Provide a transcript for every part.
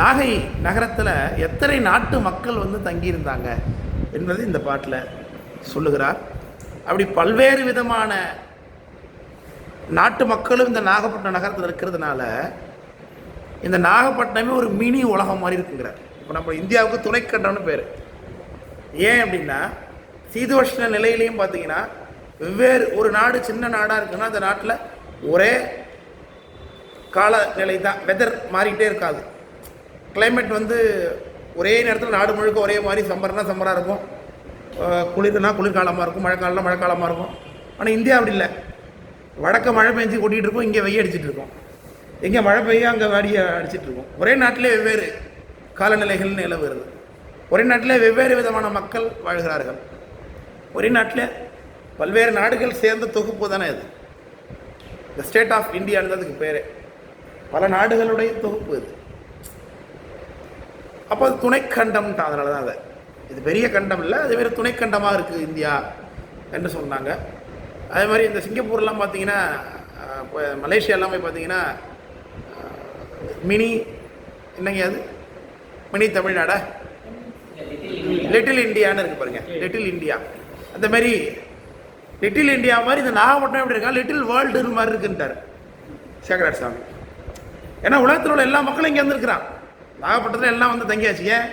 நாகை நகரத்தில் எத்தனை நாட்டு மக்கள் வந்து தங்கியிருந்தாங்க என்பது இந்த பாட்டில் சொல்லுகிறார். அப்படி பல்வேறு விதமான நாட்டு மக்களும் இந்த நாகப்பட்டினம் நகரத்தில் இருக்கிறதுனால இந்த நாகப்பட்டினமே ஒரு மினி உலகம் மாதிரி இருக்குங்கிறார். இப்போ நம்ம இந்தியாவுக்கு துணைக்கண்டம்னு பேர். ஏன் அப்படின்னா சீதோஷ்ண நிலையிலையும் பார்த்தீங்கன்னா வெவ்வேறு ஒரு நாடு சின்ன நாடாக இருக்குன்னா அந்த நாட்டில் ஒரே காலநிலை தான் வெதர் மாறிக்கிட்டே இருக்காது. கிளைமேட் வந்து ஒரே நேரத்தில் நாடு முழுக்க ஒரே மாதிரி சம்மர்னா சம்மராக இருக்கும். குளிர்னா குளிர்காலமாக இருக்கும். மழைக்காலம்னா மழைக்காலமாக இருக்கும். ஆனால் இந்தியா அப்படி இல்லை. வடக்க மழை பெஞ்சு கொட்டிகிட்டு இருக்கும். இங்கே வெய்ய அடிச்சிட்டு இருக்கும். எங்கே மழை பெய்ய அங்கே வாடிய அடிச்சிட்டு இருக்கும். ஒரே நாட்டிலே வெவ்வேறு காலநிலைகள் நிலவுகிறது ஒரே நாட்டிலே வெவ்வேறு விதமான மக்கள் வாழ்கிறார்கள். ஒரே நாட்டில் பல்வேறு நாடுகள் சேர்ந்த தொகுப்பு தானே இது த ஸ்டேட் ஆஃப் இந்தியான்னு அதுக்கு பேர். பல நாடுகளுடைய தொகுப்பு இது. அப்போ அது துணைக்கண்டம்ன்ட்டு அதனால தான் அதை. இது பெரிய கண்டம் இல்லை அதே மாதிரி துணைக்கண்டமாக இருக்குது இந்தியா என்று சொன்னாங்க. அதே மாதிரி இந்த சிங்கப்பூர்லாம் பார்த்தீங்கன்னா இப்போ மலேசியாலாம் போய் பார்த்தீங்கன்னா மினி என்னங்க அது? மினி தமிழ்நாடா லிட்டில் இந்தியான்னு இருக்கு பாருங்க. லிட்டில் இந்தியா அந்த மாதிரி லிட்டில் இந்தியா மாதிரி இந்த நாகப்பட்டினம் எப்படி இருக்கா? லிட்டில் வேர்ல்டு மாதிரி இருக்குன்ட்டார் சேகராட் சாமி. ஏன்னா உலகத்தில் உள்ள எல்லா மக்களும் இங்கே வந்திருக்கிறான். நாகப்பட்டினத்தில் எல்லாம் வந்து தங்கியாச்சு ஏன்?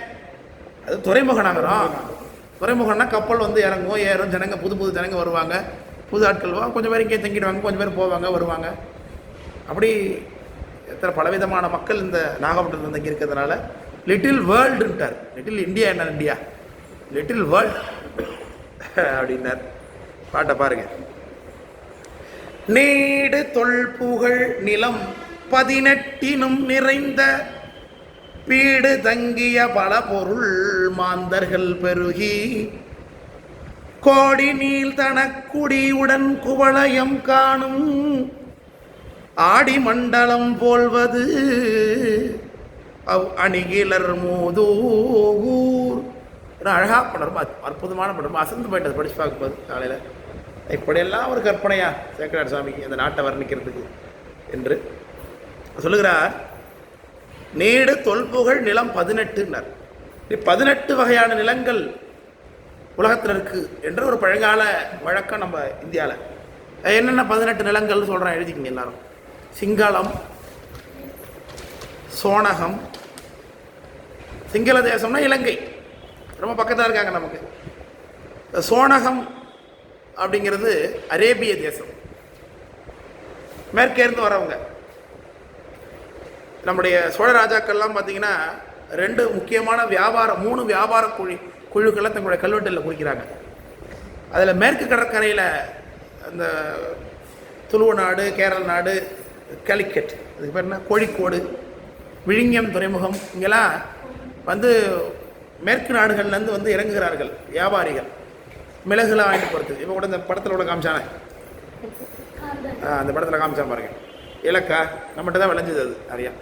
அது துறைமுக நகரம். துறைமுகம்னா கப்பல் வந்து இறங்கும் ஏறும் ஜனங்க புது புது ஜனங்க வருவாங்க. புது ஆட்கள் வா கொஞ்சம் பேர் இங்கே தங்கிடுவாங்க கொஞ்சம் பேர் போவாங்க வருவாங்க. அப்படி எத்தனை பலவிதமான மக்கள் இந்த நாகப்பட்டினத்தில் தங்கி இருக்கிறதுனால லிட்டில் வேர்ல்டுன்ட்டார் லிட்டில் இந்தியா என்ன இந்தியா லிட்டில் வேர்ல்ட் அப்படின்னார். பாட்டை பாருங்க. நீடு தொல்புகழ் நிலம் பதினெட்டினும் நிறைந்த பீடு தங்கிய பல பொருள் மாந்தர்கள் பெருகி கோடி நீள் தனக்குடியுடன் குவளையம் காணும் ஆடி மண்டலம் போல்வது அவ் அணிகிலர் மூதூர் அழகாக படம் அற்புதமான படம். அசந்து போயிட்டது படிச்சு பார்க்கும்போது காலையில். இப்படியெல்லாம் ஒரு கற்பனையா சேக்கரார் சாமிக்கு அந்த நாட்டை வர்ணிக்கிறதுக்கு என்று சொல்லுகிறார். நீடு தொல்புகழ் நிலம் பதினெட்டுனர் பதினெட்டு வகையான நிலங்கள் உலகத்தில் இருக்கு என்ற ஒரு பழங்கால வழக்கம் நம்ம இந்தியாவில் என்னென்ன பதினெட்டு நிலங்கள்னு சொல்கிறேன் எழுதிக்கிங்க எல்லாரும். சிங்களம் சோனகம் சிங்கள தேசம்னா இலங்கை. ரொம்ப பக்கத்தில் இருக்காங்க நமக்கு. சோனகம் அப்படிங்கிறது அரேபிய தேசம். மேற்கேர்ந்து வரவங்க. நம்முடைய சோழ ராஜாக்கள்லாம் பார்த்தீங்கன்னா ரெண்டு முக்கியமான வியாபார மூணு வியாபார குழு குழுக்களை தங்களுடைய கல்வெட்டில் குறிக்கிறாங்க. அதில் மேற்கு கடற்கரையில் அந்த துளுவ நாடு கேரள நாடு கலிக்கட் அதுக்கு பேர் என்ன? கோழிக்கோடு விழிங்கம் துறைமுகம் இங்கெல்லாம் வந்து மேற்கு நாடுகள்லேருந்து வந்து இறங்குகிறார்கள் வியாபாரிகள். மிளகுலாம் வாங்கிட்டு போகிறது இப்போ கூட இந்த படத்தில் கூட காமிச்சானே. அந்த படத்தில் காமிச்சான் பாருங்க. இலக்கா நம்மகிட்ட தான் விளைஞ்சது அது நிறையா.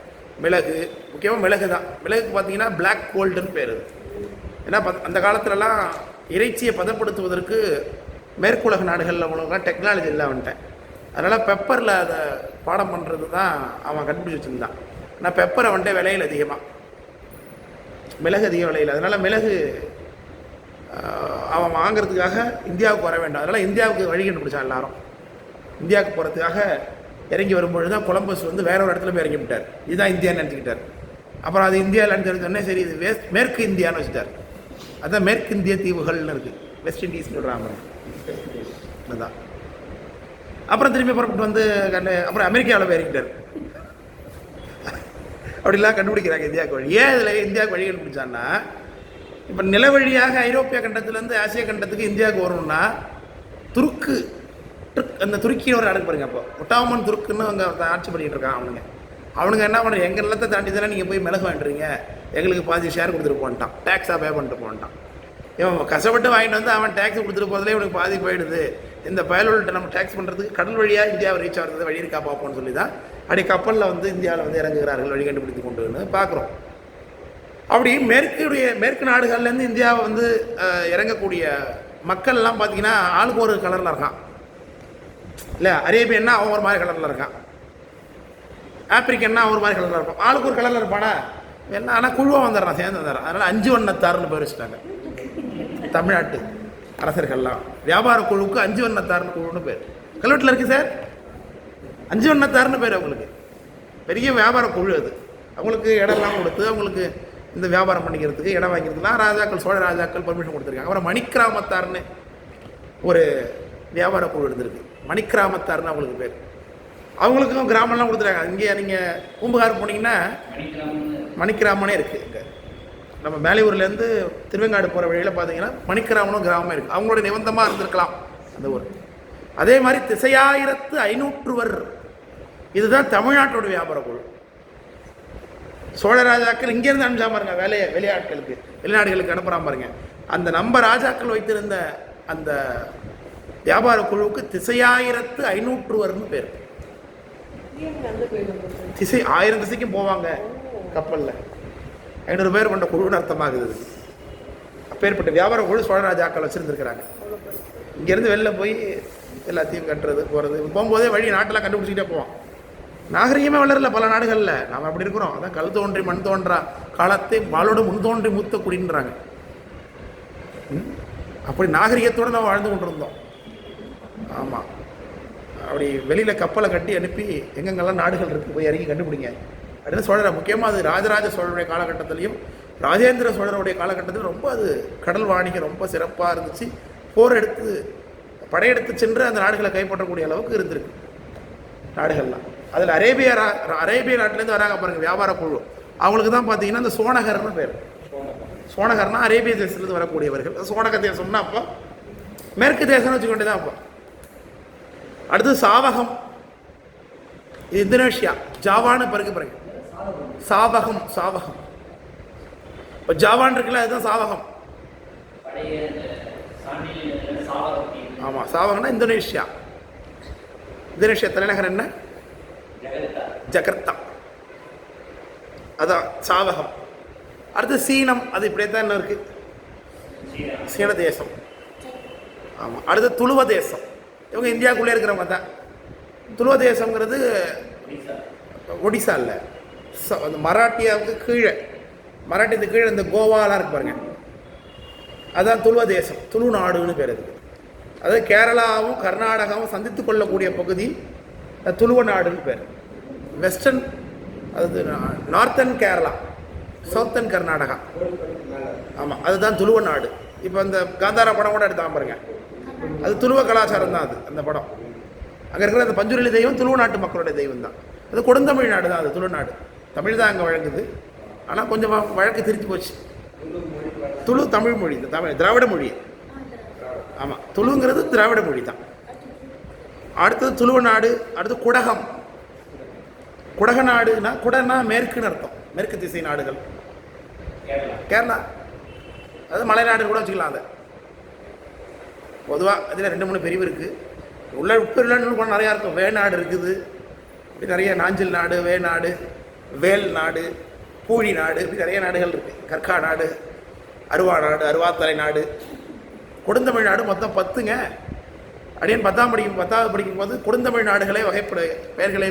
மிளகு முக்கியமாக மிளகு தான் மிளகுக்கு பார்த்தீங்கன்னா பிளாக் கோல்டுன்னு பேர். ஏன்னா பத்- அந்த காலத்துலலாம் இறைச்சியை பதப்படுத்துவதற்கு மேற்குலக நாடுகளில் அவ்வளோலாம் டெக்னாலஜி இல்லை அவன்கிட்ட அதனால் பெப்பரில் அதை பாடம் பண்ணுறது தான் அவன் கண்டுபிடிச்சி வச்சுருந்தான் ஆனால் பெப்பரை அவன்கிட்ட விலையில் அதிகமாக மிளகு அதிக விலையில். அதனால் மிளகு அவன் வாங்குறதுக்காக இந்தியாவுக்கு வர வேண்டாம். அதனால் இந்தியாவுக்கு வழி கண்டுபிடிச்சான் எல்லாரும். இந்தியாவுக்கு போகிறதுக்காக இறங்கி வரும்பொழுது தான் கொலம்பஸ் வந்து வேற ஒரு இடத்துல போய் இறங்கி விட்டார். இதுதான் இந்தியான்னு நினச்சிக்கிட்டார். அப்புறம் அது இந்தியாவில்னு தெரிஞ்சோடனே சரி இது வே மேற்கு இந்தியான்னு வச்சுட்டார். அதுதான் மேற்கு இந்திய தீவுகள்னு இருக்குது வெஸ்ட் இண்டீஸ் சொல்கிறாங்க அதுதான் அப்புறம் திரும்பி புறப்பட்டு வந்து கண்டு அப்புறம் அமெரிக்காவில் போய் இறங்கிட்டார். அப்படிலாம் கண்டுபிடிக்கிறாங்க இந்தியாவுக்கு வழி ஏன் இதில் இந்தியாவுக்கு வழி கண்டுபிடிச்சான்னா இப்போ நில வழியாக ஐரோப்பிய கண்டத்துலேருந்து ஆசிய கண்டத்துக்கு இந்தியாவுக்கு வரணும்னா துருக்கு அந்த துருக்கின்னு ஒரு அடங்கு பாருங்க அப்போ. ஒட்டாமன் துருக்குன்னு அங்கே ஆட்சி பண்ணிகிட்டு இருக்கான் அவனுங்க. அவனுங்க என்ன பண்ணுறது எங்கள் நிலத்தை தாண்டி தானே நீங்கள் போய் மிளகு வாங்கிடுறீங்க எங்களுக்கு பாதி ஷேர் கொடுத்துட்டு போன்ட்டான். டேக்ஸாக பே பண்ணிட்டு போன்ட்டான். இவன் கஷ்டப்பட்டு வாங்கிட்டு வந்து அவன் டேக்ஸ் கொடுத்துட்டு போதிலே இவனுக்கு பாதி போயிடுது. இந்த பயலோல்கிட்ட நம்ம டேக்ஸ் பண்ணுறதுக்கு கடல் வழியாக இந்தியாவை ரீச் ஆகிறது வழி இருக்கா பார்ப்போம்னு சொல்லி தான் அப்படி கப்பலில் வந்து இந்தியாவில் வந்து இறங்குகிறார்கள் வழி கண்டுபிடித்து கொண்டுன்னு பார்க்குறோம். அப்படி மேற்குடைய மேற்கு நாடுகள்லேருந்து இந்தியாவை வந்து இறங்கக்கூடிய மக்கள்லாம் பார்த்தீங்கன்னா ஆளுக்கு ஒரு கலரில் இருக்கான். இல்லை அரேபியன்னா அவன் ஒரு மாதிரி கலரில் இருக்கான். ஆப்பிரிக்கன்னா ஒரு மாதிரி கலரில் இருப்பான். ஆளுக்கு ஒரு கலரில் இருப்பானா? என்ன ஆனால் குழுவாக வந்துடுறான் சேர்ந்து வந்துடுறான். அதனால் அஞ்சு வண்ணத்தார்னு பேர் வச்சுட்டாங்க. தமிழ்நாட்டு அரசர்கள்லாம். வியாபார குழுவுக்கு அஞ்சு வண்ணத்தார்னு குழுன்னு பேர். கல்வெட்டில் இருக்கு சார்? அஞ்சு வண்ணத்தார்னு பேர் அவங்களுக்கு. பெரிய வியாபார குழு அது. அவங்களுக்கு இடம்லாம் கொடுத்து அவங்களுக்கு இந்த வியாபாரம் பண்ணிக்கிறதுக்கு இடம் வாங்கிக்கிறதுலாம் ராஜாக்கள் சோழ ராஜாக்கள் பர்மிஷன் கொடுத்துருக்காங்க. அப்புறம் மணிக்கிராமத்தார்னு ஒரு வியாபார குழு இருந்திருக்கு. மணிக்கிராமத்தார்னு அவங்களுக்கு பேர். அவங்களுக்கும் கிராமம்லாம் கொடுத்துருக்காங்க இங்கே நீங்கள் பூம்புகார் போனீங்கன்னா மணிக்கிராமனே இருக்குது இங்கே. நம்ம மேலையூர்லேருந்து திருவெங்காடு போகிற வழியில் பார்த்தீங்கன்னா மணிக்கிராமனும் கிராமமே இருக்குது அவங்களோட நிபந்தமாக இருந்திருக்கலாம் அந்த ஊர். அதே மாதிரி திசையாயிரத்து ஐநூற்றுவர். இதுதான் தமிழ்நாட்டோட வியாபார குழு. சோழ ராஜாக்கள் இங்கேருந்து அனுப்பிச்சா பாருங்க வேலையை வெளியாட்களுக்கு வெளிநாடுகளுக்கு அனுப்புகிறான் பாருங்க. அந்த நம்ம ராஜாக்கள் வைத்திருந்த அந்த வியாபார குழுவுக்கு திசையாயிரத்து ஐநூற்றுவர்னு பேர். திசை ஆயிரம் திசைக்கும் போவாங்க கப்பலில். ஐநூறு பேர் கொண்ட குழுன்னு அர்த்தமாகுது அப்பேற்பட்ட வியாபார குழு சோழராஜாக்கள் வச்சுருந்துருக்கிறாங்க. இங்கேருந்து வெளில போய் எல்லாத்தையும் கட்டுறது போகிறது போகும்போதே வழி நாட்டெல்லாம் கண்டுபிடிச்சிக்கிட்டே போவோம். நாகரிகமே வளரல பல நாடுகளில். நாம் அப்படி இருக்கிறோம். அதான் கல் தோன்றி மண் தோன்றா காலத்தை வாளோடு முன் தோன்றி மூத்த குடின்றாங்க. அப்படி நாகரிகத்தோடு நம்ம வாழ்ந்து கொண்டிருந்தோம். ஆமாம் அப்படி வெளியில் கப்பலை கட்டி அனுப்பி எங்கெங்கெல்லாம் நாடுகள் இருக்குது போய் இறங்கி கண்டுபிடிங்க. அப்படின்னு சொல்கிற முக்கியமாக அது ராஜராஜ சோழனுடைய காலகட்டத்திலையும் ராஜேந்திர சோழனுடைய காலகட்டத்திலும் ரொம்ப அது கடல் வாணிகம் ரொம்ப சிறப்பாக இருந்துச்சு. போர் எடுத்து படையெடுத்து சென்று அந்த நாடுகளை கைப்பற்றக்கூடிய அளவுக்கு இருந்திருக்கு நாடுகள்லாம். அதில் அரேபியா ரா- அரேபிய நாட்டிலேருந்து வராங்க பாருங்கள் வியாபார குழு. அவங்களுக்கு தான் பார்த்தீங்கன்னா இந்த சோனகர்னு பேர். சோனகர்னா அரேபிய தேசத்துலேருந்து வரக்கூடியவர்கள். சோனக தேசம்னா அப்போ மேற்கு தேசம்னு வச்சுக்கொண்டே தான் அப்போ. அடுத்து சாவகம். இது இந்தோனேஷியா. ஜாவான்னு பிறகு பிறகு. சாவகம் சாவகம். இப்போ ஜாவான் இருக்குல்ல அதுதான் சாவகம். ஆமாம் சாவகம்னா இந்தோனேஷியா. இந்தோனேஷியா தலைநகர் என்ன? ஜகர்த்தா. அதான் சாவகம். அடுத்து சீனம் அது இப்படியே தான் இருக்கு. சீன தேசம். ஆமாம் அடுத்து துளுவ தேசம். இவங்க இந்தியாவுக்குள்ளே இருக்கிறவங்க தான். துளுவ தேசங்கிறது ஒடிசா இல்லை ச- அந்த மராட்டியாவுக்கு கீழே. மராட்டியத்துக்கு கீழே இந்த கோவாலாம் இருக்கு பாருங்க. அதான் துளுவ தேசம். துளு நாடுன்னு பேர் இருக்குது அதாவது கேரளாவும் கர்நாடகாவும் சந்தித்து கொள்ளக்கூடிய பகுதி துளுவ நாடுன்னு பேர். வெஸ்டர்ன் அது நார்த்தன் கேரளா. சவுத்தன் கர்நாடகா. ஆமாம் அதுதான் துளுவ நாடு. இப்போ இந்த காந்தாரா படம் கூட எடுத்தான் பாருங்கள் அது துளுவ கலாச்சாரம் தான் அது அந்த படம். அங்கே இருக்கிற அந்த பஞ்சுருளி தெய்வம் துருவ நாட்டு மக்களுடைய தெய்வம் தான். அது கொடுந்தமிழ் நாடு தான் அது துளு நாடு. தமிழ் தான் அங்கே வழங்குது. ஆனால் கொஞ்சம் வ- வழக்கு திருச்சி போச்சு. துளு தமிழ் மொழி தமிழ் திராவிட மொழி. ஆமாம் துளுங்கிறது திராவிட மொழி தான். அடுத்தது துளுவ நாடு அடுத்து குடகம். குடக நாடுனா குடனா மேற்குன்னு அர்த்தம். மேற்கு திசை நாடுகள். கேரளா. அது மலைநாடு கூட வச்சுக்கலாம் அதை. பொதுவாக இதில் ரெண்டு மூணு பிரிவு இருக்குது உள்ள உட்பிரிவுலன்னு கூட நிறையா இருக்கும் வேநாடு இருக்குது. இப்படி நிறைய நாஞ்சில் நாடு வேநாடு வேல் நாடு பூழி நாடு இப்படி நிறைய நாடுகள் இருக்குது கற்கா நாடு அருவா நாடு அருவாத்தலை நாடு. கொடுந்தமிழ் நாடு மொத்தம் பத்துங்க. அப்படியே பத்தாம் படிக்கும் பத்தாவது படிக்கும் போது கொடுந்தமிழ் நாடுகளே வகைப்பட பெயர்களே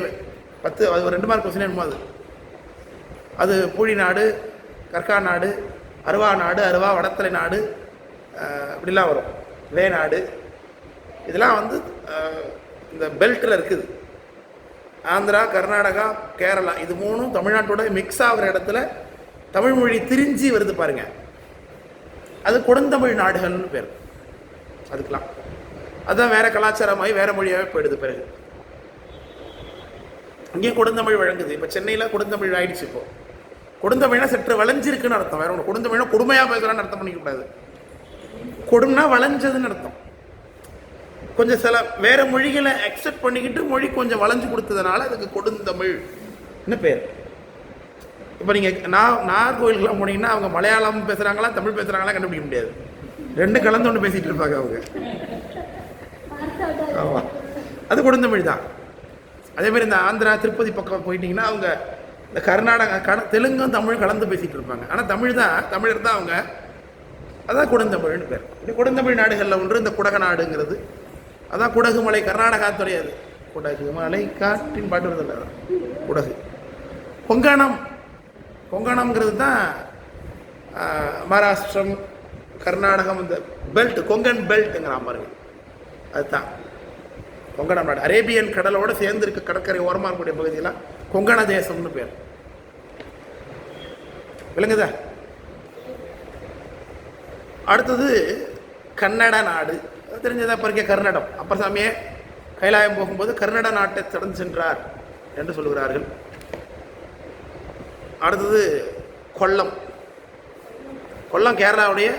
பத்து அது ஒரு ரெண்டு மார்க் கொஸ்டின் என்னமோ அது. அது பூழி நாடு கற்கா நாடு அருவா நாடு அருவா வடத்தலை நாடு இப்படிலாம் வரும். வேநாடு. இதெல்லாம் வந்து இந்த பெல்ட்டில் இருக்குது. ஆந்திரா கர்நாடகா கேரளா இது மூணும் தமிழ்நாட்டோட மிக்ஸ் ஆகிற இடத்துல தமிழ் மொழி திரிஞ்சு வருது பாருங்க. அது கொடுந்தமிழ் நாடுகள்னு பேர். அதுக்கெலாம் அதுதான் வேற கலாச்சாரமாகி வேற மொழியாகவே போயிடுது பிறகு. இங்கேயும் கொடுந்தமிழ் வழங்குது. இப்போ சென்னையில் கொடுந்தமிழ் ஆயிடுச்சு இப்போ. குடந்தமிழ்னா சற்று வளைஞ்சிருக்குன்னு அர்த்தம். வேற ஒன்று குடந்தமிழ்னா கொடுமையாக பேசுகிறான்னு அர்த்தம் பண்ணிக்க கூடாது. கொடும்னா வளைஞ்சதுன்னு அர்த்தம். கொஞ்சம் சில வேற மொழிகளை அக்செப்ட் பண்ணிக்கிட்டு மொழி கொஞ்சம் வளைஞ்சு கொடுத்ததுனால அதுக்கு கொடுந்தமிழ்னு பேர். இப்போ நீங்கள் நான் நாகர்கோவிலுக்குலாம் போனீங்கன்னா அவங்க மலையாளம் பேசுகிறாங்களா தமிழ் பேசுகிறாங்களா கண்டுபிடிக்க முடியாது. ரெண்டு கலந்து ஒன்று பேசிகிட்டு இருப்பாங்க அவங்க. ஆமாம் அது கொடுந்தமிழ் தான். அதே மாதிரி இந்த ஆந்திரா திருப்பதி பக்கம் போயிட்டீங்கன்னா அவங்க இந்த கர்நாடகா கட தெலுங்கும் தமிழ் கலந்து பேசிகிட்டு இருப்பாங்க. ஆனால் தமிழ் தான் தமிழர் தான் அவங்க. அதான் கொடுந்தமிழ்னு பேர். இப்படி கொடுந்தமிழ் நாடுகளில் ஒன்று இந்த குடக நாடுங்கிறது. அதான் குடகு மலை கர்நாடகா துறையாது குடகு மலை காற்றின் பாட்டு வருது அதான் குடகு. கொங்கணம். கொங்கணம்ங்கிறது தான் மகாராஷ்டிரம் கர்நாடகம் இந்த பெல்ட் கொங்கன் பெல்ட்டுங்கிற மாதிரி. அதுதான். கொங்கணம் நாடு. அரேபியன் கடலோடு சேர்ந்து இருக்க கடற்கரை ஓரமாக இருக்கக்கூடிய பகுதியெல்லாம் கொங்கண தேசம்னு பேர். விளங்குதா? அடுத்தது கன்னட நாடு. அது தெரிஞ்சதா? பறிக்க கர்நாடம். சாமியே கைலாயம் போகும்போது கர்நட நாட்டை தொடர்ந்து சென்றார் என்று சொல்கிறார்கள் அடுத்தது கொல்லம். கொல்லம் கேரளாவுடைய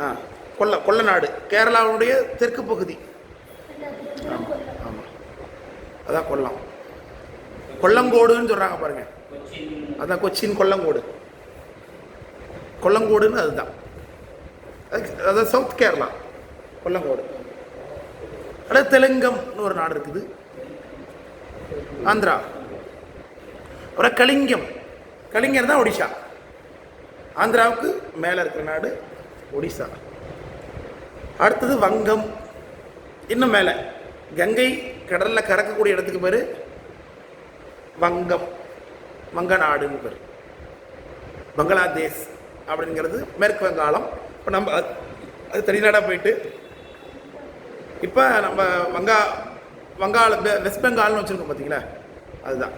ஆ கொல்ல கொல்ல நாடு. கேரளாவுடைய தெற்கு பகுதி. ஆமாம் ஆமாம் அதான் கொல்லம். கொல்லங்கோடுன்னு சொல்கிறாங்க பாருங்க. அதான் கொச்சின் கொல்லங்கோடு. கொல்லங்கோடுன்னு அதுதான். அது- சவுத் கேரளா கொல்லங்கோடு. அதாவது தெலுங்கம்னு ஒரு நாடு இருக்குது. ஆந்திரா. அப்புறம் கலிங்கம். கலிங்கம் தான் ஒடிஷா. ஆந்திராவுக்கு மேலே இருக்கிற நாடு ஒடிசா. அடுத்தது வங்கம். இன்னும் மேலே. கங்கை கடலில் கறக்கக்கூடிய இடத்துக்கு பேர் வங்கம். வங்க நாடுன்னு பேர். பங்களாதேஷ் அப்படிங்கிறது மேற்கு வங்காளம் இப்போ நம்ம அது- தனிநாடாக போயிட்டு இப்போ நம்ம வங்கா வங்காள வெஸ்ட் பெங்கால்னு வச்சுருக்கோம் பார்த்தீங்களா அதுதான்.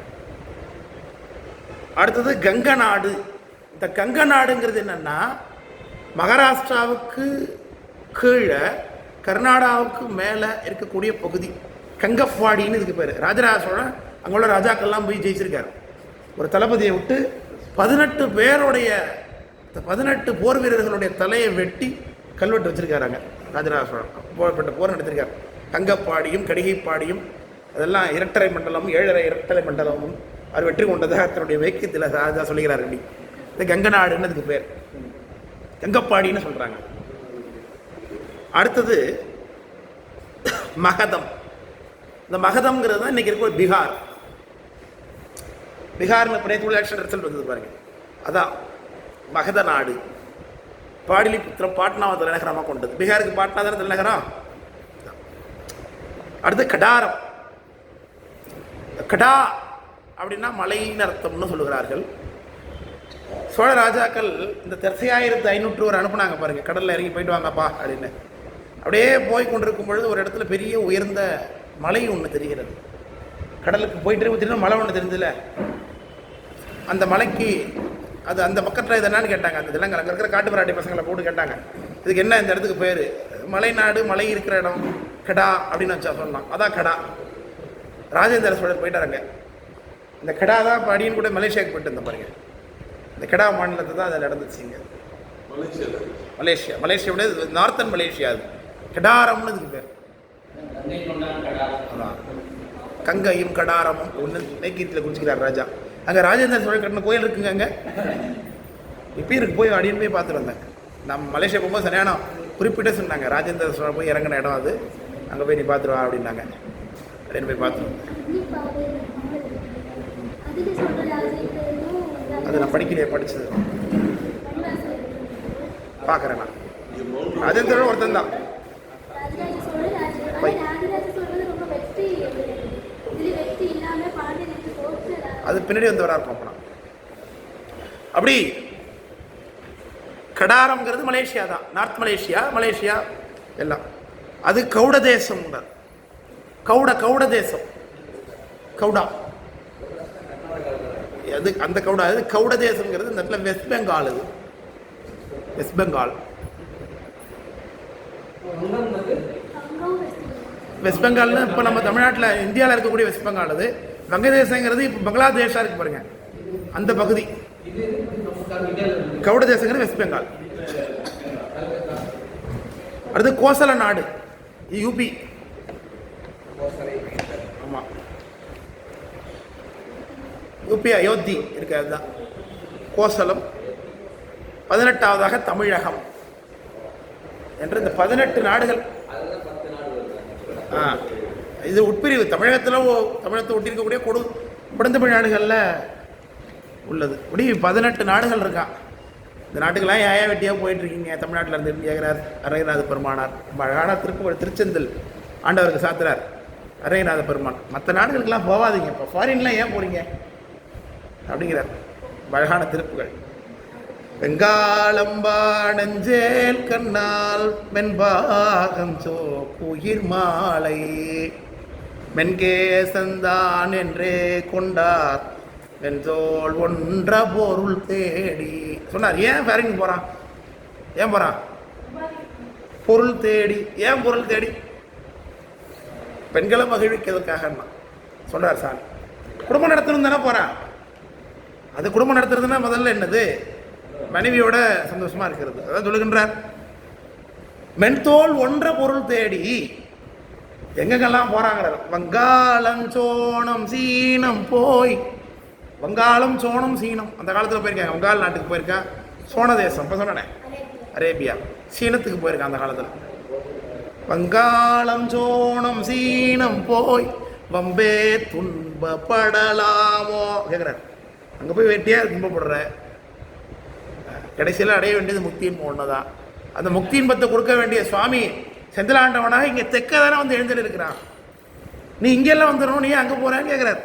அடுத்தது கங்க நாடு. இந்த கங்க நாடுங்கிறது என்னென்னா மகாராஷ்டிராவுக்கு கீழே கர்நாடகாவுக்கு மேலே இருக்கக்கூடிய பகுதி. கங்கப்பாடின்னு இதுக்கு பேர். ராஜராஜ சோழன் அங்கே உள்ள ராஜாக்கள்லாம் போய் ஜெயிச்சிருக்காரு. ஒரு தளபதியை விட்டு பதினெட்டு பேருடைய பதினெட்டு போர் வீரர்களுடைய தலையை வெட்டி கல்வெட்டு வச்சுருக்காராங்க. ராஜராஜ சோழன். போர்பட்ட போர் நடத்திருக்கார். கங்கப்பாடியும் கடிகைப்பாடியும் அதெல்லாம் இரட்டரை மண்டலமும் ஏழரை இரட்டரை மண்டலமும் அவர் வெற்றி கொண்டதாக தன்னுடைய வைக்கியத்தில் ராஜா சொல்லுகிறார் அப்படி இந்த கங்க நாடுன்னு அதுக்கு பேர்? கங்கப்பாடின்னு சொல்கிறாங்க அடுத்தது மகதம். இந்த மகதம்ங்கிறது தான் இன்னைக்கு இருக்கிற பீகார். பீகார்னு இப்போ நேற்று ரிசல்ட் வந்தது பாருங்க. அதான். மகத நாடு. பாடலிபுத்திரம் பாட்னாவை தலைநகரமாக கொண்டது. பீகாருக்கு பாட்னா தானே தலைநகரம் அடுத்து கடாரம். கடா அப்படின்னா மலையின் அர்த்தம்னு சொல்லுகிறார்கள். சோழ ராஜாக்கள் இந்த திரசையாயிரத்து ஐநூற்று ஒரு அனுப்புனாங்க பாருங்க. கடல்ல இறங்கி போயிட்டு வாங்கப்பா அப்படின்னு. அப்படியே போய் கொண்டிருக்கும் பொழுது ஒரு இடத்துல பெரிய உயர்ந்த மலை ஒன்று தெரிகிறது. கடலுக்கு போயிட்டு இருக்கும் மலை ஒன்று தெரிஞ்சதில்ல. அந்த மலைக்கு அது அந்த பக்கத்தில் இது என்னன்னு கேட்டாங்க. அந்த இதெல்லாம் அங்கே இருக்கிற காட்டு மிராட்டி பசங்களை போட்டு கேட்டாங்க. இதுக்கு என்ன இந்த இடத்துக்கு பேர்? மலைநாடு மலை இருக்கிற இடம் கடா அப்படின்னு வச்சா சொல்லலாம். அதான் கடா. ராஜேந்திர சோழர் போயிட்டாருங்க. இந்த கடா தான் அடியன் கூட மலேசியாவுக்கு போயிட்டு இருந்த பாருங்க. இந்த கடா மாநிலத்தை தான் அதில் நடந்துச்சுங்க. மலேசியா மலேசியாவுடைய நார்த்தன் மலேசியா அது. கடாரம்னு இதுக்கு பேர். அதான் கங்கையும் கடாரமும் ஒன்று நைக்கீத்தில் குடிச்சுக்கிறார் ராஜா. அங்கே ராஜேந்திர சோழன் கட்டின கோயில் இருக்குங்க அங்கே. இப்பயும் இருக்கு போய் அடியன் போய் பார்த்துட்டு வந்தேன். நம்ம மலேசியா போகும்போது சரியான குறிப்பிட்ட சொன்னாங்க ராஜேந்திர சோழன் போய் இறங்கின இடம் அது. அங்கே போய் நீ பார்த்துருவா அப்படின்னாங்க. அப்படின்னு போய் பார்த்துருவோம் அது நான் படிக்கலையே படிச்சது. பார்க்குறேன் நான். ராஜேந்திரன் ஒருத்தன் தான் ராஜராஜ சோழன் ராஜ- ஆனா ராஜராஜ சோழன் ரொம்ப வெற்றி இதுல வெற்றி இல்லாம பாண்டியனுக்கு தோற்று அது பின்னாடி வந்தவராக இருக்கும் அப்போ அப்படி கடாரம்ங்கிறது மலேசியா தான். நார்த் மலேசியா மலேசியா எல்லாம். அது கவுட தேசம் கவுட கவுட தேசம். கவுடா. அது அந்த கவுடா அது கவுட தேசம்ங்கிறது இந்த இடத்துல வெஸ்ட் பெங்கால் இது. வெஸ்ட் பெங்கால் வெஸ்ட் பெங்கால்னு இப்போ நம்ம தமிழ்நாட்டில் இந்தியாவில் இருக்கக்கூடிய வெஸ்ட் பெங்கால் அது. வங்கதேசங்கிறது இப்போ பங்களாதேஷாக இருக்கு பாருங்க. அந்த பகுதி. கவுட தேசங்கிறது வெஸ்ட் பெங்கால். அடுத்து கோசல நாடு. யூபி ஆமாம் யூபி அயோத்தி இருக்கு அதுதான். கோசலம். பதினெட்டாவதாக தமிழகம். என்று இந்த பதினெட்டு நாடுகள். ஆ. இது உட்பிரிவு. தமிழகத்தில் ஓ- தமிழகத்தை ஒட்டியிருக்கக்கூடிய கொடு உடந்தமிழ் நாடுகளில் உள்ளது. இப்படி பதினெட்டு நாடுகள் இருக்கான் இந்த நாட்டுக்கெல்லாம் ஏன் வெட்டியாக போயிட்டுருக்கீங்க. தமிழ்நாட்டில் இருந்து கேட்குறார் அரங்கநாத பெருமானார் ரொம்ப அழகான திருக்கு திருச்செந்தில் ஆண்டவருக்கு சாத்துறார். அரங்கநாத பெருமான். மற்ற நாடுகளுக்கெல்லாம் போகாதீங்க இப்போ ஃபாரின்லாம் ஏன் போகிறீங்க அப்படிங்கிறார். அழகான திருப்புகள் வெங்காளம்பாடஞ்சேல் கண்ணால் மென்பாகம் சோ உயிர் மாலை. மென்கேசந்தான் என்றே கொண்டார். வெஞ்சோல் ஒன்ற பொருள் தேடி. சொன்னார் ஏன் ஃபேரிங் போகிறான் ஏன் போகிறான் பொருள் தேடி. ஏன் பொருள் தேடி? பெண்களை மகிழ்விக்கிறதுக்காக சொல்கிறார் சாமி. குடும்பம் நடத்தணும் தானே போகிறான் அது குடும்பம் நடத்துறதுன்னா முதல்ல என்னது? மனைவியோட சந்தோஷமா இருக்கிறது. அதான் சொல்லுகின்றார். மென்தோல் ஒன்ற பொருள் தேடி எங்கெங்கெல்லாம் போறாங்கிறார் வங்காளம் சோனம் சீனம் போய். வங்காளம் சோனம் சீனம். அந்த காலத்தில் போயிருக்காங்க வங்காள நாட்டுக்கு போயிருக்கா சோன தேசம் இப்போ சொன்னேன்? அரேபியா. சீனத்துக்கு போயிருக்கேன் அந்த காலத்தில். வங்காளம் சோனம் சீனம் போய். பம்பே துன்பப்படலாமோ? கேட்குறாரு அங்கே போய் வெட்டியாக துன்பப்படுற கடைசியில் அடைய வேண்டியது முக்தியின் ஒன்று தான் அந்த முக்தியின் பத்தை கொடுக்க வேண்டிய சுவாமி செந்திலாண்டவனாக இங்கே தெற்க தானே வந்து எழுந்தில் இருக்கிறான் நீ இங்கெல்லாம் வந்துடணும் நீ அங்கே போகிறான்னு கேட்குறார்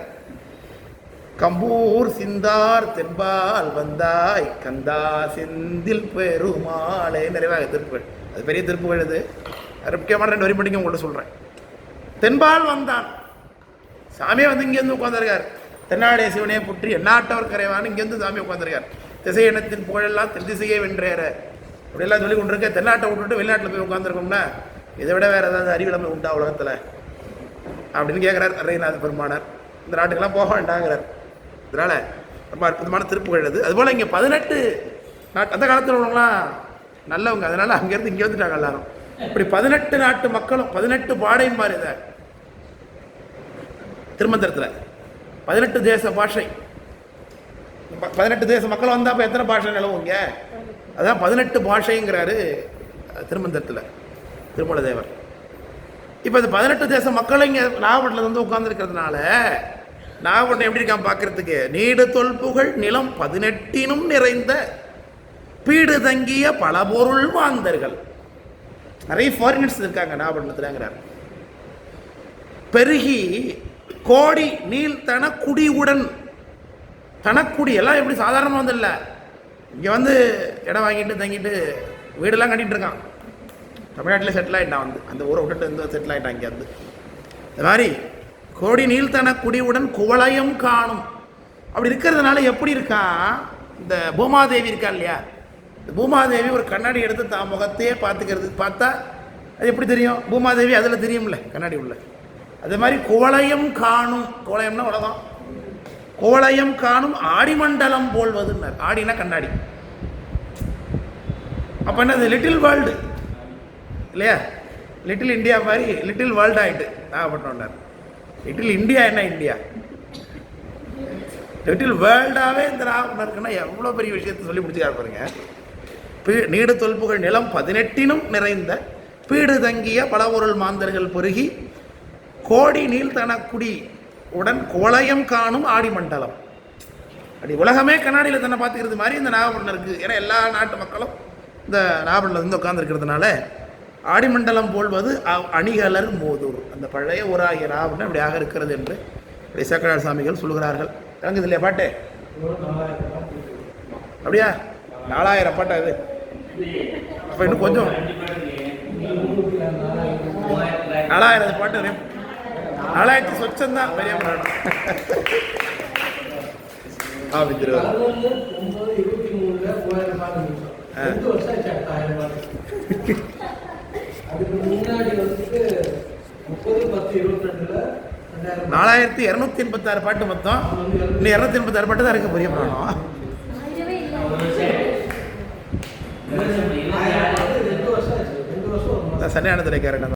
கம்பூர் சிந்தார் தென்பால் வந்தாய் கந்தா செந்தில் பெருமாளே நிறைவாக திருப்புகள். அது பெரிய திருப்புகள் இது. அது முக்கியமான ரெண்டு வரி படிக்க உங்கள்கிட்ட சொல்கிறேன் தென்பால் வந்தான். சாமியே வந்து இங்கேருந்து உட்காந்துருக்கார் தென்னாடைய சிவனே புற்றி எண்ணாட்டவர் கரைவான்னு இங்கேருந்து சாமி உட்காந்துருக்கார் திசையனத்தின் புகழெல்லாம் தென் திசையே வென்றேற. அப்படியெல்லாம் சொல்லி கொண்டிருக்க தென்னாட்டை விட்டுட்டு வெளிநாட்டில் போய் உட்காந்துருக்கோம்னா இதை விட வேறு ஏதாவது அறிவிழமை உண்டா உலகத்தில்? அப்படின்னு கேட்குறார் அரைநாத பெருமானார். இந்த நாட்டுக்கெல்லாம் போக வேண்டாங்கிறார். இதனால் ரொம்ப அற்புதமான திருப்புகள் அது. அதுபோல் இங்கே பதினெட்டு நாட்டு அந்த காலத்தில் உள்ளவங்களாம் நல்லவங்க. அதனால் அங்கேருந்து இங்கே வந்துட்டாங்க எல்லாரும். இப்படி பதினெட்டு நாட்டு மக்களும் பதினெட்டு பாடையும் மாதிரி இதை. திருமந்திரத்தில். பதினெட்டு தேச பாஷை. ப- பதினெட்டு தேச மக்கள் வந்தால் அப்போ எத்தனை பாஷை நிலவுங்க அதான் பதினெட்டு பாஷைங்கிறாரு திருமந்திரத்தில். திருமலை தேவர் இப்போ இந்த பதினெட்டு தேச மக்கள் இங்கே நாகப்பட்டினத்தில் வந்து உட்கார்ந்துருக்கிறதுனால நாகப்பட்டினம் எப்படி இருக்கான் பார்க்கறதுக்கு நீடு தொல்புகள் நிலம் பதினெட்டினும் நிறைந்த பீடு தங்கிய பல பொருள் மாந்தர்கள் நிறைய ஃபாரினர்ஸ் இருக்காங்க நாகப்பட்டினத்துலங்கிறார். பெருகி கோடி நீல் தனக்குடியுடன் தனக்குடி எல்லாம் எப்படி சாதாரணமாக வந்து இல்லை இங்கே வந்து இடம் வாங்கிட்டு தங்கிட்டு வீடெல்லாம் கட்டிகிட்டு இருக்கான். தமிழ்நாட்டில் செட்டில் ஆகிட்டான் வந்து. அந்த ஊரை விட்டுட்டு வந்து செட்டில் ஆகிட்டான் இங்கே வந்து. இந்த மாதிரி கோடி நீள்தன குடியுடன் குவளையும் காணும். அப்படி இருக்கிறதுனால எப்படி இருக்கா? இந்த பூமாதேவி இருக்கா இல்லையா? இந்த பூமாதேவி ஒரு கண்ணாடி எடுத்து தான் முகத்தையே பார்த்துக்கிறது பார்த்தா அது எப்படி தெரியும்? பூமாதேவி அதில் தெரியும்ல கண்ணாடி உள்ள. அதே மாதிரி குவளையும் காணும். குவளையம்னா உலகம். கோளையம் காணும் ஆடிமண்டலம் போல்வதுன்னார் ஆடினா கண்ணாடி. அப்போ என்னது? லிட்டில் வேர்ல்டு இல்லையா? லிட்டில் இந்தியா மாதிரி லிட்டில் வேர்ல்டு ஆகிட்டு நாகப்பட்டினம்னார் லிட்டில் இந்தியா என்ன இந்தியா லிட்டில் வேர்ல்டாகவே இந்த நாகப்பட்டினம் இருக்குன்னா எவ்வளோ பெரிய விஷயத்தை சொல்லி முடிச்சுக்கா பாருங்க. பீ நீடு தொல்புகள் நிலம் பதினெட்டினும் நிறைந்த பீடு தங்கிய பலபொருள் மாந்தர்கள் பெருகி கோடி நீள்தனக்குடி உடன் கோளையம் காணும் ஆடி மண்டலம். அப்படி உலகமே கண்ணாடியில் தன்னை பார்த்துக்கிறது மாதிரி இந்த நாகப்பட்டினம் இருக்குது ஏன்னா எல்லா நாட்டு மக்களும் இந்த நாகப்பட்டினத்தில் வந்து உட்காந்துருக்கிறதுனால ஆடிமண்டலம் போல்வது அணிகலர் மோதூர். அந்த பழைய ஊராகிய நாகப்பட்டினம் இப்படியாக இருக்கிறது என்று இப்படி சேக்கடார் சாமிகள் சொல்கிறார்கள் இறங்குது இல்லையா பாட்டு? அப்படியா? நாலாயிரம் பாட்டா இது? அப்போ இன்னும் கொஞ்சம். நாலாயிரம் பாட்டு நாலாயிரத்தி சொச்சம் தான். பெரிய புராணம் ஆ வித்துருவார் பதினொன்று ஒன்பது இருபத்தி மூணுல மூவாயிரம் பாட்டு முடிச்சோம் ஆ. ரெண்டு வருஷம் ஆச்சு எட்டாயிரம் பாட்டு அதுக்கு முன்னாடி வந்துட்டு முப்பது பத்து இருபத்தி ரெண்டுல நாலாயிரத்தி இரநூத்தி எண்பத்தாறு பாட்டு மொத்தம். இன்னும் இரநூத்தி எண்பத்தாறு பாட்டு தான் இருக்கு பெரிய புராணம் ஆயிரமே இல்லை